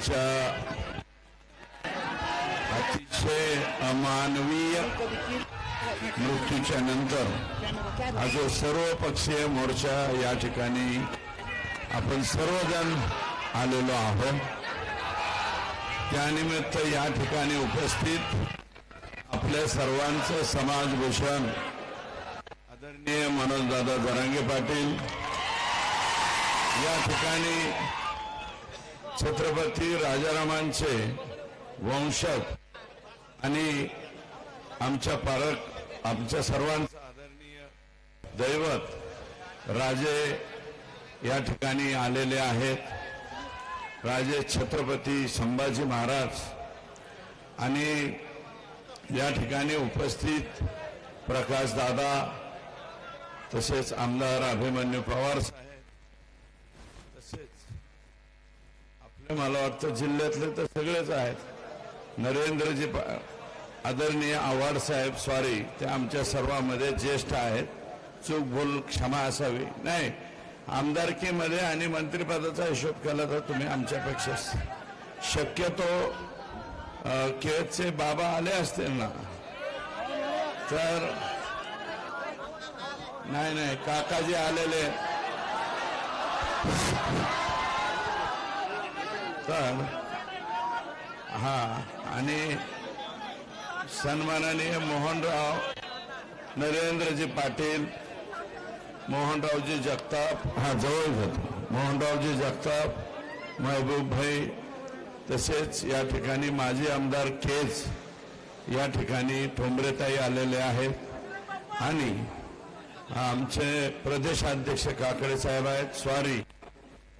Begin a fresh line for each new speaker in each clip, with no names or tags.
यांच्या अतिशय अमानवीय मृत्यूच्या नंतर हा जो सर्व पक्षीय मोर्चा या ठिकाणी आपण सर्वजण आलेलो आहोत. त्यानिमित्त या ठिकाणी उपस्थित आपल्या सर्वांचं समाजभूषण आदरणीय मनोजदादा जरांगे पाटील. या ठिकाणी छत्रपती राजारामांचे वंशज आणि आमच्या पालक आमच्या सर्वांचं आदरणीय दैवत राजे या ठिकाणी आलेले आहेत. राजे छत्रपती संभाजी महाराज आणि या ठिकाणी उपस्थित प्रकाश दादा तसेच आमदार अभिमन्यू पवार साहेब तसेच आपले मला वाटतं जिल्ह्यातले तर सगळेच आहेत. नरेंद्रजी आदरणीय आव्हाड साहेब सॉरी ते आमच्या सर्वांमध्ये ज्येष्ठ आहेत. चूक भूल क्षमा असावी. नाही आमदारकीमध्ये आणि मंत्रिपदाचा हिशोब केला तर तुम्ही आमच्यापेक्षा शक्यतो केळचे बाबा आले असतील ना? तर नाही नाही काकाजी आलेले तर हा आणि सन्माननीय मोहनराव नरेंद्रजी पाटील मोहनरावजी जगताप हा जवळ होतो. मोहनरावजी जगताप महबूब भाई तसेच या ठिकाणी माजी आमदार केज या ठिकाणी ठोंबरेताई आलेले आहेत. आणि आमचे प्रदेशाध्यक्ष काकडे साहेब आहेत. स्वारी.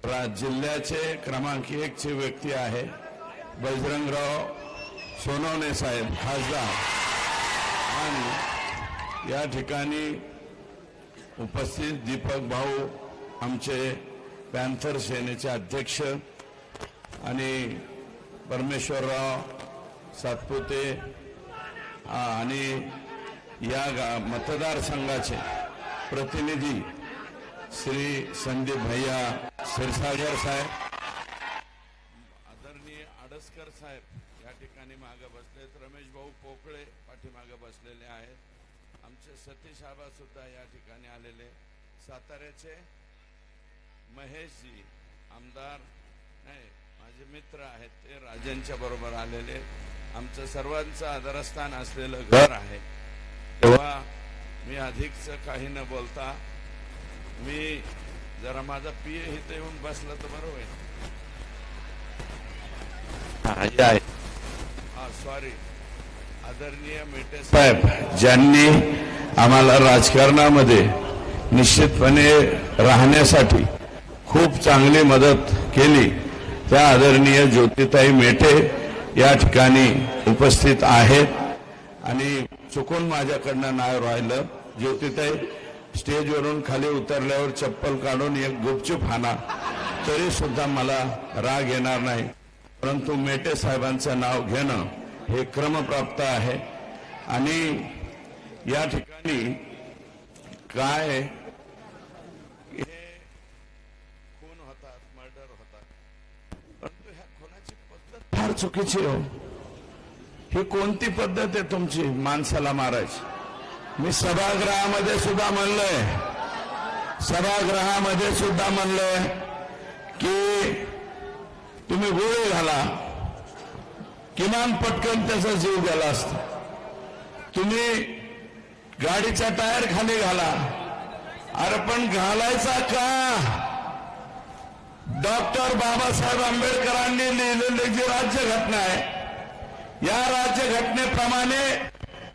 जिल्ह्याचे क्रमांक एक व्यक्ती आहे बजरंगराव सोनवणे साहेब खासदार. आणि या ठिकाणी उपस्थित दीपक भाऊ आमचे पॅन्थर सेनेचे अध्यक्ष आणि परमेश्वरराव सातपुते आणि या गा- मतदारसंघाचे प्रतिनिधी श्री संदीप भैया सिरसागर साहेब. आदरणीय आडसकर साहेब या ठिकाणी मागे बसलेत रमेश भाऊ पोकळे पाठीमागे बसलेले आहेत. आमचे सतीश आबा सुद्धा या ठिकाणी आलेले साताऱ्याचे महेशजी आमदार नाही माझे मित्र आहेत ते राजांच्या बरोबर आलेले आमचं सर्वांचं आदरस्थान असलेलं घर आहे. तेव्हा मी अधिकच काही न बोलता मी जरा माझा पिये इथे येऊन बसला तर बरं होईल. हा सॉरी आदरणीय मेटे साहेब. ज्यांनी आम्हाला राजकारणामध्ये निश्चितपणे राहण्यासाठी खूप चांगली मदत केली त्या आदरणीय ज्योतिताई मेटे या ठिकाणी उपस्थित आहेत. आणि चुकून माझ्याकडनं नाव राहिलं. ज्योतिताई स्टेजवरून खाली उतरल्यावर चप्पल काढून एक गुपचूप हाना. तरी सुद्धा मला राग येणार नाही. परंतु मेटे साहेबांचं नाव घेणं हे क्रमप्राप्त आहे. आणि या ठिकाणी काय खून होतात? मर्डर होतात. परंतु ह्या खुनाची पद्धत फार चुकीची हो. ही कोणती पद्धत आहे तुमची माणसाला मारायची? मी सभागृहामध्ये सुद्धा म्हणलंय. सभागृहामध्ये सुद्धा म्हणलंय की तुम्ही गोळी घाला. किमान पटकन त्याचा जीव गेला असता. तुम्ही गाडीचा टायर खाली घाला. अरे पण घालायचा का? डॉक्टर बाबासाहेब आंबेडकरांनी लिहिलेली जी राज्यघटना आहे या राज्यघटनेप्रमाणे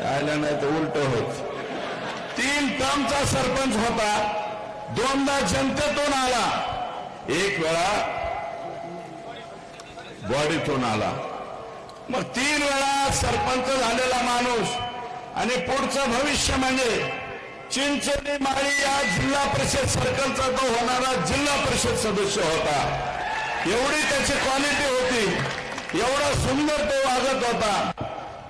राहिलं नाही तर उलट होत. तीन टर्मचा सरपंच होता. दोनदा जनतेतून आला. एक वेळा बॉडीतून आला. मग तीन वेळा सरपंच झालेला माणूस आणि पुढचं भविष्य म्हणजे चिंचोली माळी या जिल्हा परिषद सर्कलचा तो होणारा जिल्हा परिषद सदस्य होता. एवढी त्याची क्वालिटी होती. एवढा सुंदर तो वागत होता.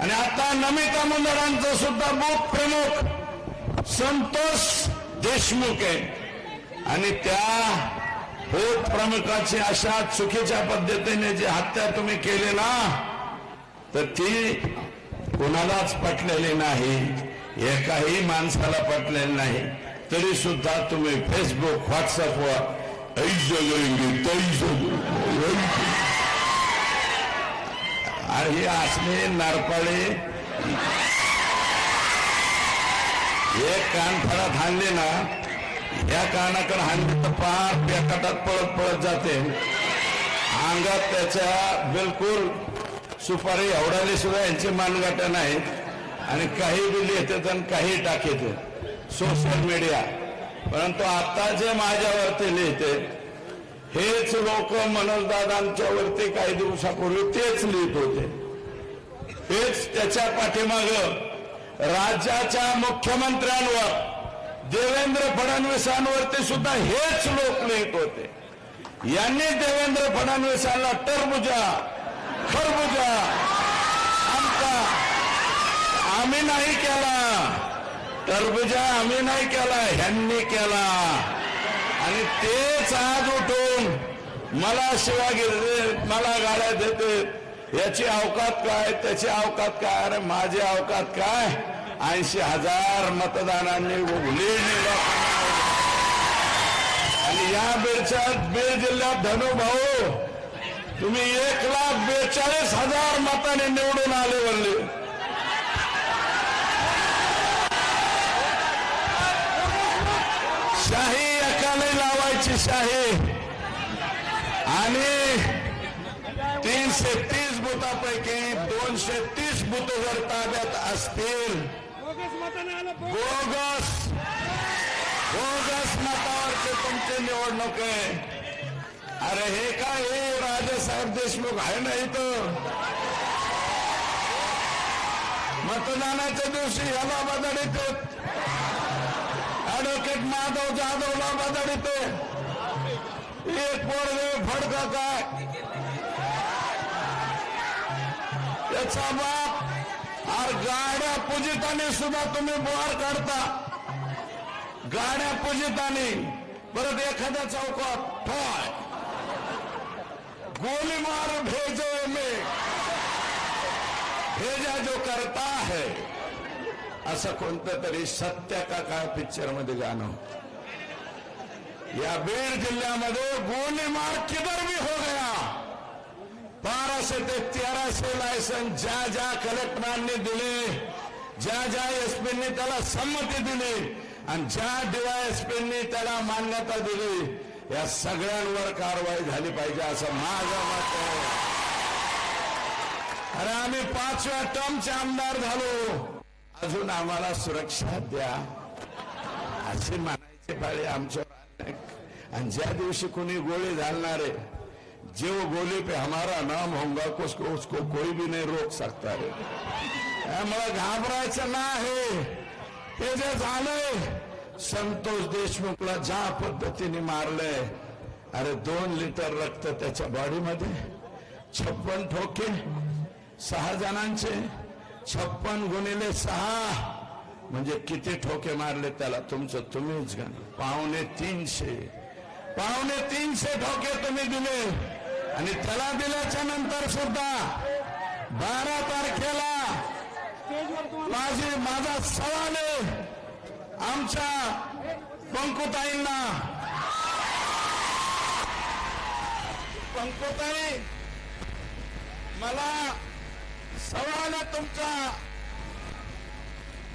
आणि आता नमिता मुंदडांचं सुद्धा बूथ प्रमुख संतोष देशमुख. आहे आणि त्या बूथ प्रमुखाची अशा चुकीच्या पद्धतीने जी हत्या तुम्ही केली ना तर ती कोणालाच पटलेली नाही एकाही माणसाला पटलेली नाही. तरी सुद्धा तुम्ही फेसबुक व्हॉट्सअपवर ऐस जगेंगे तैस आणि हे असले नारपाळे. एक कान हाणले ना या कानाकडे हाणले तर पार पेकाटात पळत पळत जाते. अंगात त्याच्या बिलकुल सुपारी एवढाली सुद्धा यांची मानगाट्या नाही. आणि काही बी येतात आणि काही टाकेत सोशल मीडिया. परंतु आता जे माझ्यावरती लिहिते हेच लोक मनोजदादांच्या वरती काही दिवसापूर्वी तेच लिहित होते. हेच त्याच्या पाठीमाग राज्याच्या मुख्यमंत्र्यांवर देवेंद्र फडणवीसांवरती सुद्धा हेच लोक लिहित होते. यांनी देवेंद्र फडणवीसांना टरबुजा खरबुजा आमचा आम्ही नाही केला. टरबुजा आम्ही नाही केला ह्यांनी केला. आणि तेच आज उठून मला शिवा गिरते मला गाड्या देते. याची अवकात काय त्याची अवकात काय? अरे माझी अवकात काय? ऐंशी हजार मतदानांनी लीड आणि या बीडच्या बीड जिल्ह्यात धनुभाऊ तुम्ही एक लाख बेचाळीस हजार मताने निवडून आले म्हणले. शाही एकाने लावायची शाही. आणि तीनशे तीस बुथापैकी दोनशे तीस बुथ जर ताब्यात असतील
बोगस बोगस.
मतावरचे तुमची निवडणूक आहे. अरे हे काय हे राजेसाहेब देशमुख आहे ना इथं? मतदानाच्या दिवशी ह्याला बदलित ऍडव्होकेट माधव जाधवला बदलित एक पोरगे फडका काय? याचा बाप आर गाड्या पूजिताने सुद्धा तुम्ही बोहार काढता. गाड्या पूजिताने. परत एखाद्या चौकात ठोय गोली मार भेजो मे. भेजा जो करता है असं कोणतं तरी सत्य का काय पिक्चरमध्ये गाणं या बीड जिल्ह्यामध्ये गोलीमार किधर भी हो गया. बाराशे ते तेराशे लायसन ज्या ज्या कलेक्टरांनी दिले ज्या ज्या एसपींनी त्याला संमती दिली आणि ज्या डीवायएसपींनी त्याला मान्यता दिली या सगळ्यांवर कारवाई झाली पाहिजे असं माझं मत आहे. अरे आम्ही पाचव्या टर्मचे आमदार झालो. अजून आम्हाला सुरक्षा द्या असे म्हणायचे पाळी आमच्या आणि ज्या दिवशी कोणी गोळी घालणारे जो गोली पे हमारा नाम होगा उसको उसको कोई भी नहीं रोक सकता रे मला घाबरायचं नाही. हे जे झालंय संतोष देशमुखला ज्या पद्धतीने मारलंय अरे दोन लिटर रक्त त्याच्या बॉडीमध्ये छप्पन ठोके सहा जणांचे छप्पन गुणिले सहा म्हणजे किती ठोके मारले त्याला? तुमचं तुम्हीच घाल पावणे तीनशे. पावणे तीनशे ठोके तुम्ही दिले. आणि त्याला दिल्याच्या नंतर सुद्धा बारा तारखेला माझी माझा सवाल आहे. आमच्या पंकुताईंना. पंकुताई मला सवाल आहे तुमचा.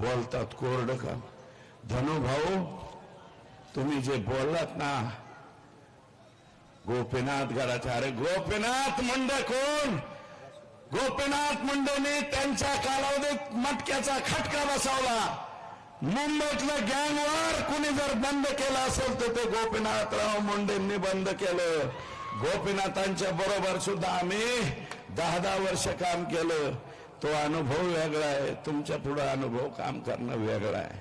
बोलतात कोरड का धनुभाऊ तुम्ही जे बोललात ना गोपीनाथ गडाचे अरे गोपीनाथ मुंडे कोण? गोपीनाथ मुंडेने त्यांच्या कालावधीत मटक्याचा खटका बसवला. मुंबईतलं गँगवर कुणी जर बंद केलं असेल तर ते गोपीनाथराव मुंडेंनी बंद केलं. गोपीनाथांच्या बरोबर सुद्धा आम्ही दहा दहा वर्ष काम केलं. तो अनुभव वेगळा आहे. तुमच्यापुढे अनुभव काम करणं वेगळं आहे.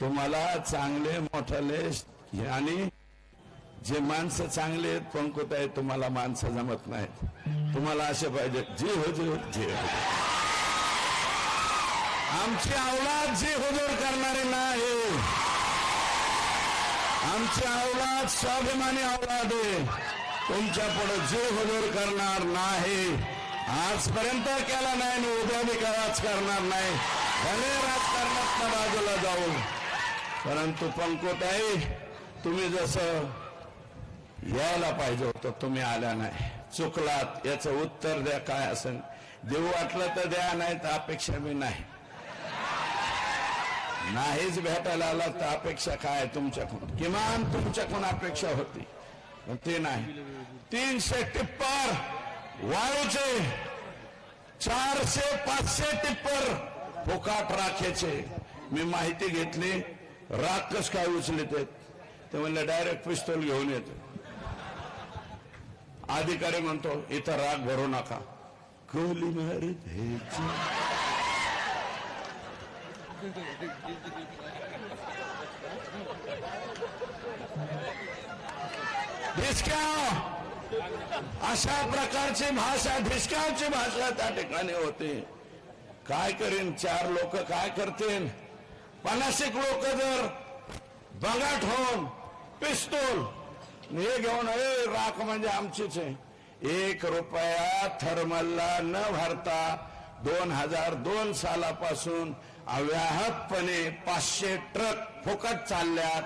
तुम्हाला चांगले मोठाले आणि जे माणसं चांगले आहेत पंकुत आहेत तुम्हाला माणसं जमत नाहीत. तुम्हाला असे पाहिजे जे हो जे हो, जे हो. आमची औलाद जे हुजूर करणारे नाही. आमची अवलाद स्वाभिमानी औलाद आहे. तुमच्यापुढे जे हुजूर करणार नाही. आजपर्यंत केला नाही आणि उद्या मी कराच करणार नाही. भले राजकारणात बाजूला जाऊ परंतु पंकोताई तुम्ही जसं यायला पाहिजे होतं तुम्ही आल्या नाही. चुकलात याचं उत्तर द्या काय असेल. देऊ वाटलं तर द्या नाही तर अपेक्षा मी नाही. नाहीच भेटायला आला तर अपेक्षा काय तुमच्याकडून? किमान तुमच्याकडून अपेक्षा होती. ते नाही. तीनशे टिप्पर! वाळूचे चारशे पाचशे टिप्पर फुकाट राखेचे. मी माहिती घेतली राख कस काय उचलित ते म्हणलं डायरेक्ट पिस्तोल घेऊन येतो. अधिकारी म्हणतो इथं राग भरू नका. कोली मारी द्यायची अशा प्रकारची भाषा ढिसक्यावची भाषा त्या ठिकाणी होते. काय करीन? चार लोक काय करतील? पन्नासिक लोक जर बगाट होऊन पिस्तूल हे घेऊन ए राख म्हणजे आमचीच आहे. एक रुपया थर्मलला न भरता दोन हजार दोन सालापासून अव्याहतपणे पाचशे ट्रक फुकट चालल्यात.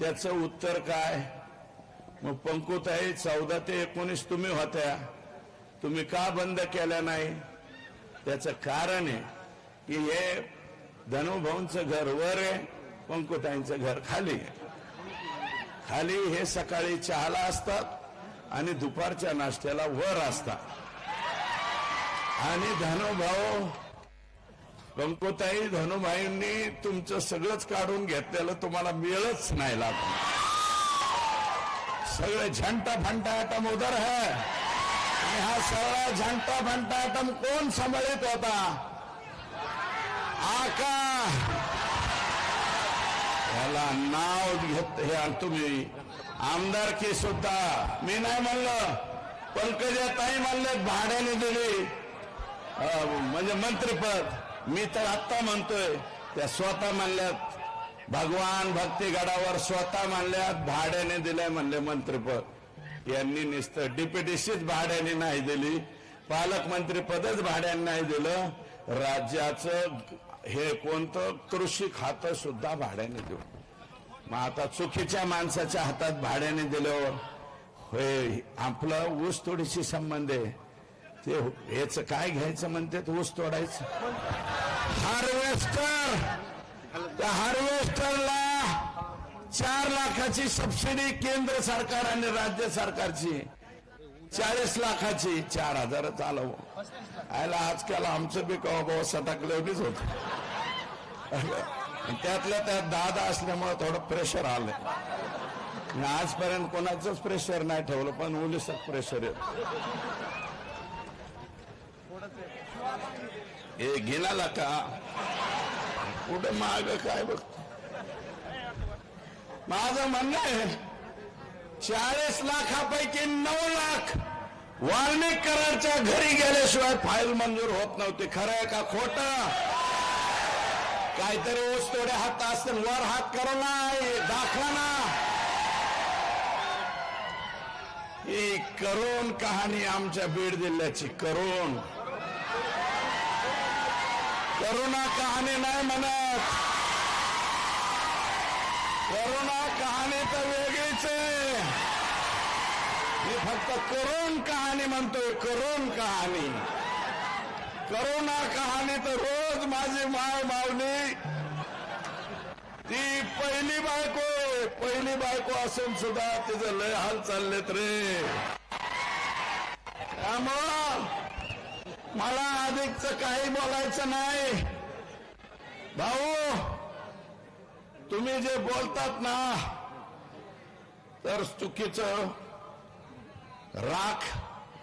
त्याचं उत्तर काय? मग पंकुताई चौदा ते एकोणीस तुम्ही होत्या. तुम्ही का बंद केल्या नाही? त्याचं कारण आहे की हे धनुभाऊंचं घर वर आहे पंकुताईंचं घर खाली आहे. खाली हे सकाळी चहाला असतात आणि दुपारच्या नाश्त्याला वर असतात. आणि धनुभाऊ पंकुताई धनुभाईंनी तुमचं सगळंच काढून घेतलेलं तुम्हाला मिळच नाही लागलं सगळे झंटा फंटा आटम उधर है। आणि हा सगळा झंटा फंटा आटम कोण सांभाळीत होता? आका। याला नाव घेत हे तुम्ही. आमदारकी सुद्धा. मी नाही म्हणलं. पंकजा ताई म्हणले भाड्याने दिली. म्हणजे मंत्रीपद. मी तर आत्ता म्हणतोय. त्या स्वतः म्हणल्यात भगवान भक्तीगडावर स्वतः म्हणल्या भाड्याने दिलंय म्हणले मंत्रीपद. यांनी नुसतं डिप्युटीशीच भाड्याने नाही दिली पालकमंत्री पदच भाड्याने नाही दिलं राज्याचं हे कोणतं कृषी खातं सुद्धा भाड्याने देऊ मग आता चुकीच्या माणसाच्या हातात भाड्याने दिलं होय आपलं ऊस तोडीशी संबंध आहे. ते हेच काय घ्यायचं म्हणते ऊस तोडायचं? हार्वेस्टर! त्या हार्वेस्टरला चार लाखाची सबसिडी केंद्र सरकार आणि राज्य सरकारची. चाळीस लाखाची चार हजार आलं आयला आजकाल आमचं बी कवा बाबा सटाकलेवणीच होत. त्यातल्या त्यात दादा असल्यामुळे थोडं प्रेशर आलंय. आजपर्यंत कोणाचंच प्रेशर नाही ठेवलं पण उलिसच प्रेशर येत. हे घेणाला का? कुठं माग काय बघ. माझं म्हणणं आहे चाळीस लाखापैकी नऊ लाख वाल्मिकरांच्या घरी गेल्याशिवाय फाईल मंजूर होत नव्हती. खरं आहे का खोट? काहीतरी ऊस तोडे हात असतील वर हात करू ना दाखवा ना. ही करोन कहाणी आमच्या बीड जिल्ह्याची करोन करुणा कहाणी नाही म्हणत. करुणा कहाणी तर वेगळीच आहे. मी फक्त करुण कहाणी म्हणतोय करुण कहाणी. करुणा कहाणी तर रोज माझी माय मावली ती पहिली बायको पहिली बायको असून सुद्धा तिचं लय हाल चाललेत रे. त्यामुळं मला अधिकच काही बोलायचं नाही. भाऊ तुम्ही जे बोलतात ना तर चुकीचं. राख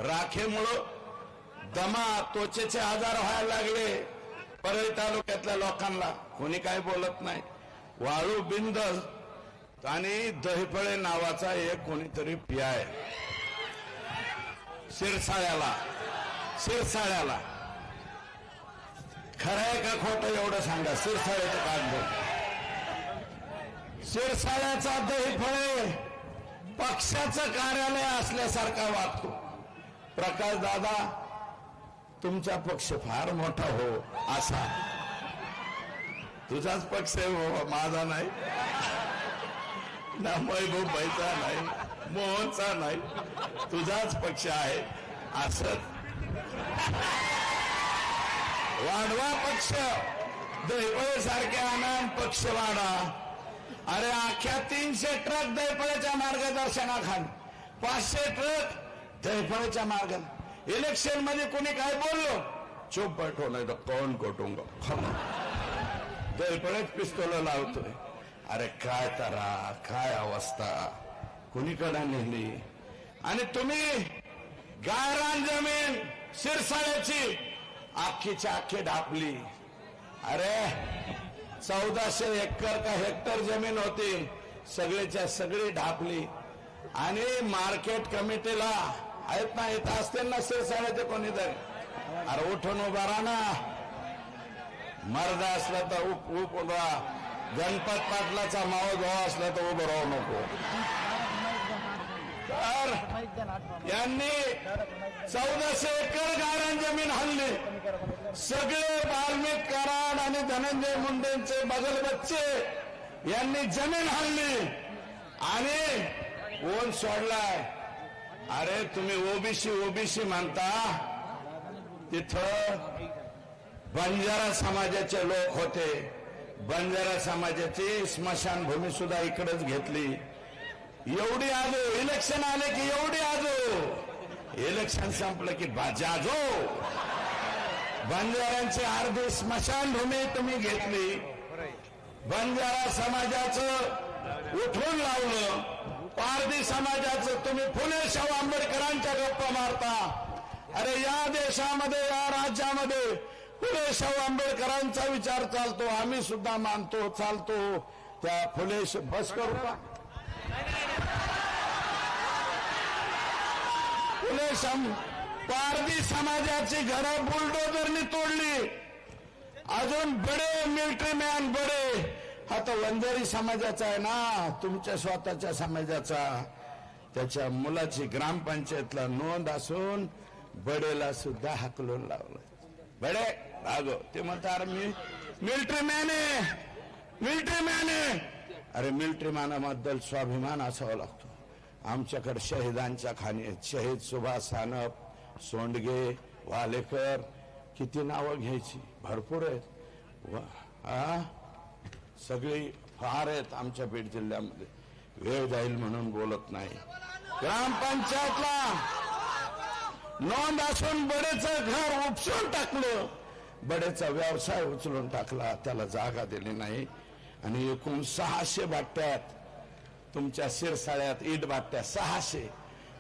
राखेमुळं दमा त्वचेचे आजार व्हायला लागले. परळी तालुक्यातल्या लोकांना कोणी काही बोलत नाही. वाळू बिंद आणि दहीफळे नावाचा एक कोणीतरी पियाय शिरसाळ्याला. शिरसाळ्याला. खरं आहे का खोटं एवढं सांगा. शिरसाळ्याचं काढलं शिरसाळ्याचा दहीफळे पक्षाचं कार्यालय असल्यासारखा वागतो. प्रकाश दादा तुमचा पक्ष फार मोठा हो असा. तुझाच पक्ष आहे हो माझा नाही. ना महबूबाईचा नाही मोहनचा नाही. तुझाच पक्ष आहे असं. वाढवा पक्ष. दैपळे सारखे आनंद पक्ष वाढा. अरे अख्ख्या तीनशे ट्रक दैपळेच्या मार्गदर्शनाखाली. पाचशे ट्रक दैपळेच्या मार्ग इलेक्शनमध्ये कोणी काय बोललो? चुप बैठो नाही तर कोण कोटुंग दैपळेच पिस्तोल लावतोय. अरे काय तरा काय अवस्था. कुणीकडे नेली? आणि तुम्ही गायरान जमीन शिरसाळ्याची. अख्खीच्या अख्खी ढापली. अरे चौदाशे एकर का हेक्टर जमीन होती. सगळीच्या सगळी ढापली. आणि मार्केट कमिटीला आहेत ना इथं असतील ना शिरसाळ्याचे कोणीतरी. अरे उठून उभा राहा ना. मर्द असला तर उप उप गणपत पाटलाचा मावळ असला तर उभं राहू नको. तर यांनी चौदाशे एकर गारण जमीन हल्ली सगळे बाल्मिक कराड आणि धनंजय मुंडेंचे बगल बच्चे यांनी जमीन हल्ली आणि ओन सोडलाय. अरे तुम्ही ओबीसी ओबीसी मानता? तिथं बंजारा समाजाचे लोक होते. बंजारा समाजाची स्मशानभूमी सुद्धा इकडेच घेतली. एवढी आजो इलेक्शन आले की एवढी आजो. इलेक्शन संपलं की बाजाजो. बंजाऱ्यांची अर्धी स्मशानभूमी तुम्ही घेतली. बंजारा समाजाचं उठून लावलं. पारधी समाजाचं तुम्ही फुले शाहू आंबेडकरांच्या गप्पा मारता. अरे या देशामध्ये या राज्यामध्ये फुले शाहू आंबेडकरांचा विचार चालतो. आम्ही सुद्धा मानतो चालतो. त्या फुले भस्कर बस करू का फुले पारधी समाजाची घरं बुलडोजरनी तोडली. अजून बडे मिलिटरी मॅन बडे. हा तो वंजारी समाजाचा आहे ना. तुमच्या स्वतःच्या समाजाचा. त्याच्या मुलाची ग्रामपंचायतला नोंद असून बडेला सुद्धा हाकलून लावलं. बडे भागो. ते म्हणतात मी मिलिटरी मॅन आहे मिलिटरी मॅन आहे अरे मिलिटरी मानाबद्दल स्वाभिमान असावा लागतो. आमच्याकडे शहीदांच्या खाणी आहेत. शहीद सुभाष सानप सोंडगे वालेकर किती नावं घ्यायची? भरपूर आहेत. सगळी फार आहेत आमच्या बीड जिल्ह्यामध्ये. वेळ जाईल म्हणून बोलत नाही. ग्रामपंचायतला नोंद असून बडेचं घर उपसून टाकलं. बडेचा व्यवसाय उचलून टाकला. त्याला जागा दिली नाही. आणि एकूण सहाशे बाट्यात तुमच्या शिरसाळ्यात इट बाट्या सहाशे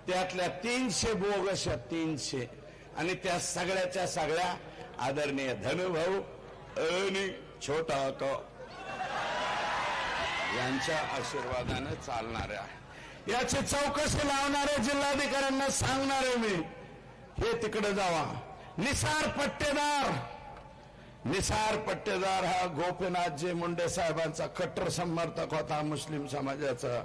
त्यातल्या तीनशे बोगस तीनशे. आणि त्या सगळ्याच्या सगळ्या आदरणीय धनुभाऊ आणि छोटा होतो यांच्या आशीर्वादाने चालणाऱ्या याची चौकशी लावणारे जिल्हाधिकाऱ्यांना सांगणारे मी. हे तिकडे जावा. निसार पट्टेदार. निसार पट्टेदार हा गोपीनाथजी मुंडे साहेबांचा कट्टर समर्थक होता मुस्लिम समाजाचा.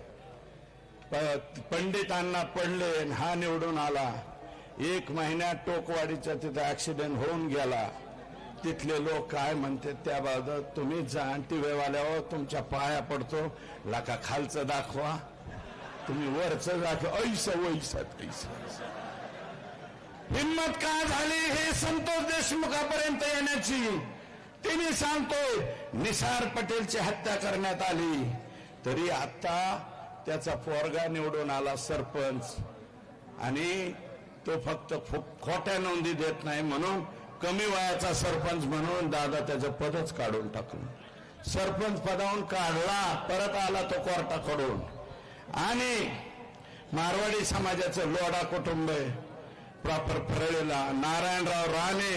प- पंडितांना पडले हा निवडून आला. एक महिन्यात टोकवाडीचा तिथे ऍक्सिडेंट होऊन गेला. तिथले लोक काय म्हणते त्याबाबत तुम्ही जा आणि वेवाल्यावर हो, तुमच्या पाया पडतो. लाका खालचं दाखवा. तुम्ही वरचं दाखवा. ऐस वैसा हिंमत का झाली हे संतोष देशमुखापर्यंत येण्याची? तिने सांगतोय निसार पटेलची हत्या करण्यात आली. तरी आता त्याचा पोरगा निवडून आला सरपंच. आणि तो फक्त खोट्या नोंदी देत नाही म्हणून कमी वयाचा सरपंच म्हणून दादा त्याचं पदच काढून टाकलं. सरपंच पदावून काढला परत आला तो कोर्टाकडून. आणि मारवाडी समाजाचं लोढा कुटुंब आहे. प्रॉपर परळीला नारायणराव राणे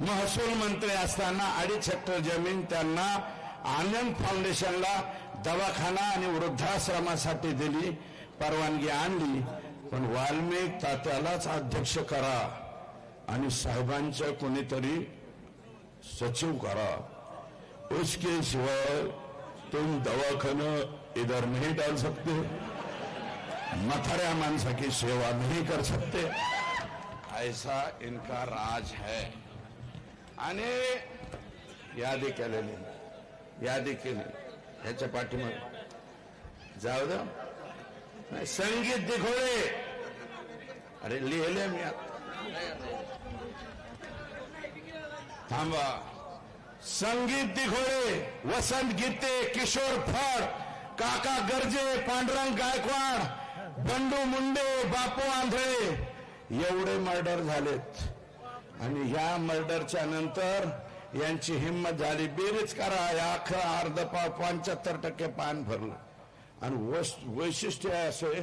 महसूल मंत्री असताना अडीच हेक्टर जमीन त्यांना आनंद फाउंडेशनला दवाखाना आणि वृद्धाश्रमासाठी दिली परवानगी आणली. पण वाल्मिक तात्यालाच अध्यक्ष करा आणि साहेबांच्या कोणीतरी सचिव करा. उसके तुम दवाखाना इधर नहीं डाल सकते. मथाऱ्या माणसाची सेवा नहीं कर सकते. ऐसा इनका राज है। आणि यादी केलेली. यादी केली. ह्याच्या पाठीमागे. जाऊ द्या संगीत दिखोळे. अरे लिहिले मी थांबा. संगीत दिघोळे वसंत गीते किशोर फड काका गर्जे पांडुरंग गायकवाड बंडू मुंडे बापू आंधळे. एवढे मर्डर झालेत. आणि ह्या मर्डरच्या नंतर यांची हिंमत झाली. बेरीज करा. या अख्खा अर्ध पाव पंच्याहत्तर टक्के पान भरलं. आणि वैशिष्ट्य असे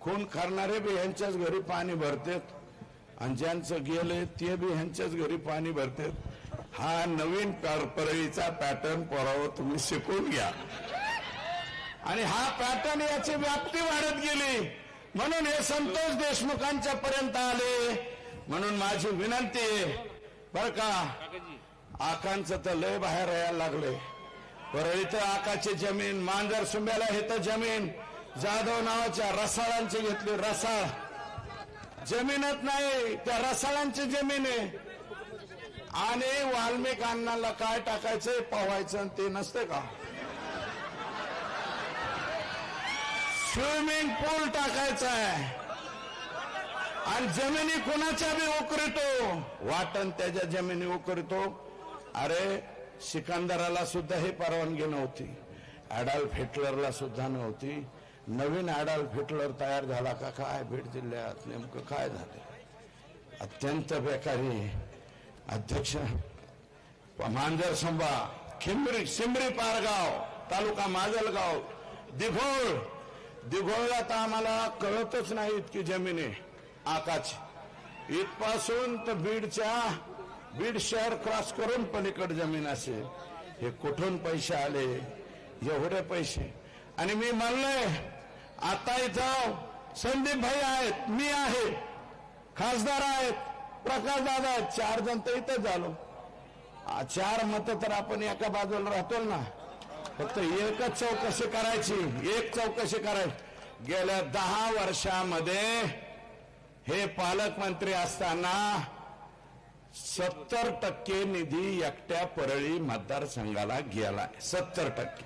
खून करणारे बी यांच्याच घरी पाणी भरतेत. आणि ज्यांचं गेले ते बी ह्यांच्याच घरी पाणी भरतेत. हा नवीन परळीचा पॅटर्न पोरावं तुम्ही शिकून घ्या. आणि हा पॅटर्न याची व्याप्ती वाढत गेली. म्हणून हे संतोष देशमुखांच्या पर्यंत आले. म्हणून माझी विनंती आहे बर का? आकांचं तर लय बाहेर यायला लागले परळीत आकाची जमीन मांजर सुंब्याला हे तर जमीन. जाधव नावाच्या रसाळांची घेतली रसाळ. जमीनच नाही त्या रसाळांची जमीन आहे. आणि वाल्मिक अण्णाला काय टाकायचंय पवायचं ते नसते का? स्विमिंग पूल टाकायचा आहे. आणि जमिनी कोणाच्या बी उकरितो? वाटण त्याच्या जमिनी उकरितो. अरे सिकंदराला सुद्धा ही परवानगी नव्हती. अडाल्फ हिटलरला सुद्धा नव्हती. नवीन अडाल्फ हिटलर तयार झाला का काय? बीड जिल्ह्यात नेमकं काय झालं? अत्यंत बेकारी. अध्यक्ष मांजर संभा खिमरी सिमरी पारगाव तालुका माजलगाव दिघोळ. दिघोळला तर आम्हाला कळतच नाही इतकी जमीन. आहे आकाश. इथपासून तर बीडच्या बीड शहर क्रॉस करून पलीकड जमीन असेल हे कुठून पैसे आले? एवढे पैसे. आणि मी म्हणलंय आता इथं संदीप भाई आहेत मी आहे. खासदार आहेत प्रकाश दादा आहेत. चार जण तर इथंच झालो. चार मत तर आपण एका बाजूला राहतो ना. फक्त एकच चौकशी करायची. एक चौकशी करायची. गेल्या दहा वर्षामध्ये हे पालकमंत्री असताना सत्तर टक्के निधी एकट्या परळी मतदारसंघाला गेलाय सत्तर टक्के.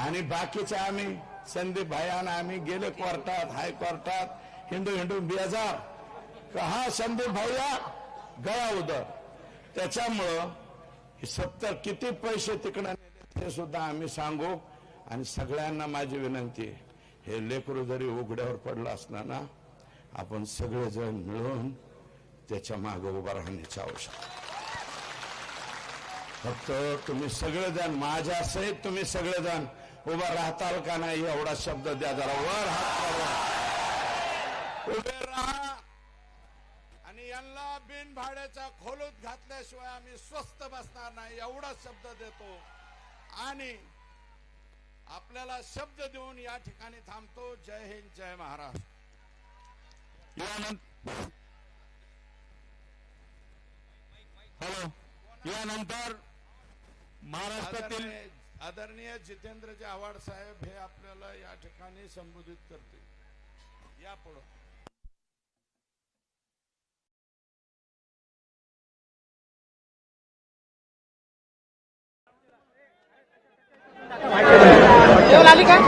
आणि बाकीचे आम्ही संदीप भायान आम्ही गेले कोर्टात हायकोर्टात हिंदू हिंदू बेजार. का हा संदीप भैया गया उदर. त्याच्यामुळं हे सत्तर किती पैसे तिकडं ते सुद्धा आम्ही सांगू. आणि सगळ्यांना माझी विनंती आहे हे लेकरू जरी उघड्यावर पडलं असणार ना आपण सगळेजण मिळून त्याच्यामागे उभा राहण्याची आवश्यकता फक्त तुम्ही सगळेजण माझ्या सहित तुम्ही सगळेजण उभा राहताल का नाही एवढा शब्द द्या जरा वर हात उभे राहा. आणि यांना बिन भाड्याच्या खोलूत घातल्याशिवाय आम्ही स्वस्त बसणार नाही एवढा शब्द देतो. आणि आपल्याला शब्द देऊन या ठिकाणी थांबतो. जय हिंद जय महाराष्ट्र.
यानंतर हॅलो यानंतर महाराष्ट्रातील
आदरणीय जितेंद्रजी आव्हाड साहेब हे आपल्याला या ठिकाणी संबोधित करतील. या पुढं.
आली का?